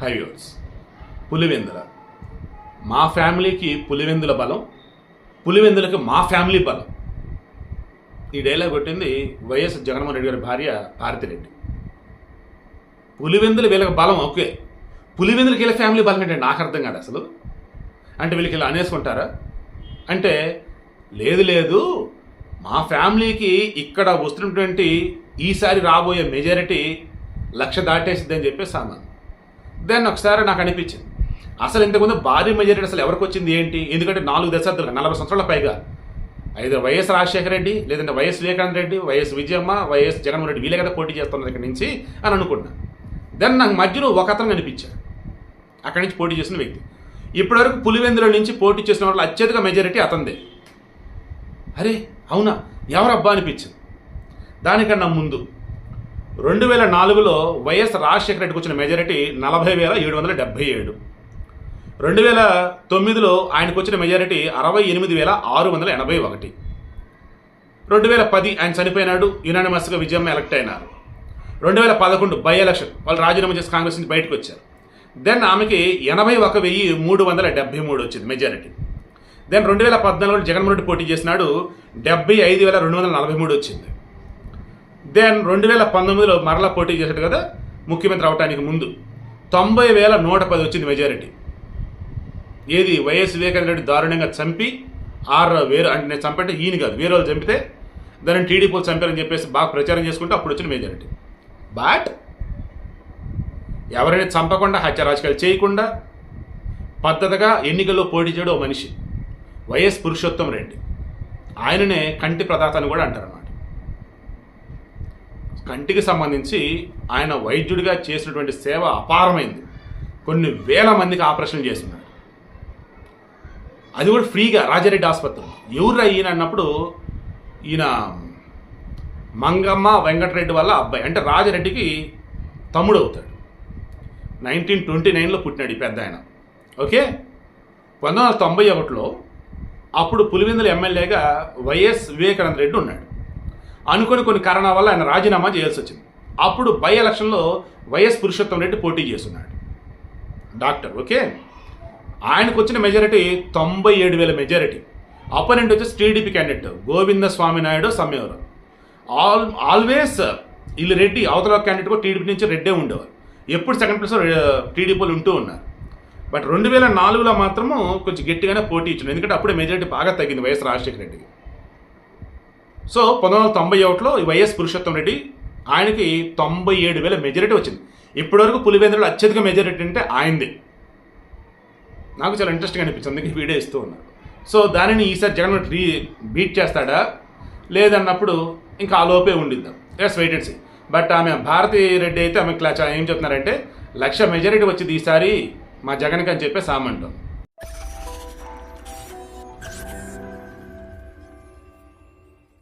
Highways. Pulivendula. మా ఫ్యామిలీకి పులివెందుల బలం పులివెందులకి మా ఫ్యామిలీ బలం. ఈ డైలాగ్ కొట్టింది వైఎస్ జగన్మోహన్ రెడ్డి గారి భార్య భారతిరెడ్డి పులివెందులు వీళ్ళకి బలం ఓకే. పులివెందులకి వీళ్ళ ఫ్యామిలీ బలం ఏంటంటే నాకు అర్థం కాదు అసలు. అంటే వీళ్ళకి ఇలా అనేసుకుంటారా? అంటే లేదు లేదు మా ఫ్యామిలీకి ఇక్కడ వస్తున్నటువంటి ఈసారి రాబోయే మెజారిటీ లక్ష దాటేసిద్దని చెప్పి సామాన్ దెన్ ఒకసారి నాకు అనిపించింది. అసలు ఇంతకుముందు భారీ మెజారిటీ అసలు ఎవరికి వచ్చింది ఏంటి? ఎందుకంటే నాలుగు దశాబ్దాలు నలభై సంవత్సరాల పైగా. ఐదు వైఎస్ రాజశేఖర రెడ్డి లేదంటే YS Vivekananda Reddy YS Vijayamma YS Jaganmohan Reddy వీళ్ళే కదా పోటీ చేస్తున్నారు ఇక్కడ నుంచి అని అనుకున్నా. దెన్ నాకు మధ్యలో ఒక అతను కనిపించాడు అక్కడి నుంచి పోటీ చేసిన వ్యక్తి. ఇప్పటివరకు పులివెందుల నుంచి పోటీ చేసిన వాళ్ళు అత్యధిక మెజారిటీ అతందే అరే అవునా? ఎవరబ్బా అనిపించింది. దానికన్నా ముందు రెండు వేల నాలుగులో వైఎస్ రాజశేఖర రెడ్డికి వచ్చిన మెజారిటీ నలభై వేల ఏడు వందల డెబ్బై ఏడు. రెండు వేల తొమ్మిదిలో ఆయనకు వచ్చిన మెజారిటీ అరవై ఎనిమిది వేల ఆరు వందల ఎనభై ఒకటి. రెండు వేల పది ఆయన చనిపోయినాడు యునానిమస్గా విజయమ్మ ఎలక్ట్ అయినారు. రెండు వేల పదకొండు బై ఎలక్షన్ వాళ్ళు రాజీనామా చేసి కాంగ్రెస్ నుంచి బయటకు వచ్చారు. దెన్ ఆమెకి ఎనభై ఒక వెయ్యి మూడు వందల డెబ్బై మూడు వచ్చింది మెజారిటీ దెన్ రెండు వేల పద్నాలుగులో జగన్మోహన్ రెడ్డి పోటీ చేసినాడు డెబ్బై ఐదు వేల రెండు వందల నలభై మూడు వచ్చింది. దెన్ రెండు వేల పంతొమ్మిదిలో మరలా పోటీ చేశాడు కదా ముఖ్యమంత్రి అవటానికి ముందు. తొంభై వేల నూట పది వచ్చింది మెజారిటీ. ఏది వైఎస్ వివేకానంద రెడ్డి దారుణంగా చంపి ఆరు వేరు అంటే నేను చంపంటే ఈయన కాదు వేరే వాళ్ళు చంపితే దాన్ని టీడీపీ చంపారని చెప్పేసి బాగా ప్రచారం చేసుకుంటే అప్పుడు వచ్చిన మెజారిటీ. బట్ ఎవరైనా చంపకుండా హత్య రాజకీయాలు చేయకుండా పద్ధతిగా ఎన్నికల్లో పోటీ చేయడం ఓ మనిషి. వైఎస్ పురుషోత్తం రెడ్డి. ఆయననే కంటి ప్రదాత అని కూడా అంటారు కంటికి సంబంధించి ఆయన వైద్యుడిగా చేసినటువంటి సేవ అపారమైంది. కొన్ని వేల మందికి ఆపరేషన్ చేస్తున్నారు. అది కూడా ఫ్రీగా రాజారెడ్డి ఆసుపత్రి ఎవరు ఈయన అన్నప్పుడు ఈయన మంగమ్మ వెంకటరెడ్డి వల్ల అబ్బాయి. అంటే రాజారెడ్డికి తమ్ముడు అవుతాడు. నైన్టీన్ ట్వంటీ నైన్లో పుట్టినాడు ఈ పెద్ద ఆయన ఓకే? పంతొమ్మిది వందల తొంభై ఒకటిలో అప్పుడు పులివెందుల ఎమ్మెల్యేగా వైఎస్ వివేకానంద రెడ్డి ఉన్నాడు. అనుకుని కొన్ని కారణాల వల్ల ఆయన రాజీనామా చేయాల్సి వచ్చింది. అప్పుడు బై ఎలక్షన్లో వైఎస్ పురుషోత్తం రెడ్డి పోటీ చేస్తున్నాడు. Doctor okay? ఆయనకు వచ్చిన మెజారిటీ తొంభై ఏడు వేల మెజారిటీ. అపోనెంట్ వచ్చేసి టీడీపీ క్యాండిడేట్ గోవింద స్వామి నాయుడు సమ్మెవరు. ఆల్ ఆల్వేస్ వీళ్ళు రెడ్డి అవతల క్యాండిడేట్ కూడా టీడీపీ నుంచి రెడ్డే ఉండేవారు. ఎప్పుడు సెకండ్ ప్లేస్లో టీడీపీలు ఉంటూ ఉన్నారు. బట్ రెండు వేల నాలుగులో మాత్రము కొంచెం గట్టిగానే పోటీ ఇచ్చింది ఎందుకంటే అప్పుడే మెజారిటీ బాగా తగ్గింది వైఎస్ రాజశేఖర రెడ్డికి. సో పంతొమ్మిది వందల తొంభై ఒకటిలో ఈ వైఎస్ పురుషోత్తం రెడ్డి ఆయనకి తొంభై ఏడు వేల మెజారిటీ వచ్చింది. ఇప్పటివరకు పులివేంద్రుడు అత్యధిక మెజారిటీ అంటే ఆయనది. నాకు చాలా ఇంట్రెస్టింగ్ అనిపించింది అందుకే వీడియో ఇస్తూ ఉన్నాను సో దానిని ఈసారి జగన్ రీ బీట్ చేస్తాడా? లేదన్నప్పుడు ఇంకా ఆ లోపే ఉండిద్దాం. ఎస్ వెయిట్ బట్ ఆమె భారతీ రెడ్డి అయితే ఆమె ఏం చెప్తున్నారంటే లక్ష మెజారిటీ వచ్చింది ఈసారి మా జగన్కి అని చెప్పేసి ఆమె అంటాం.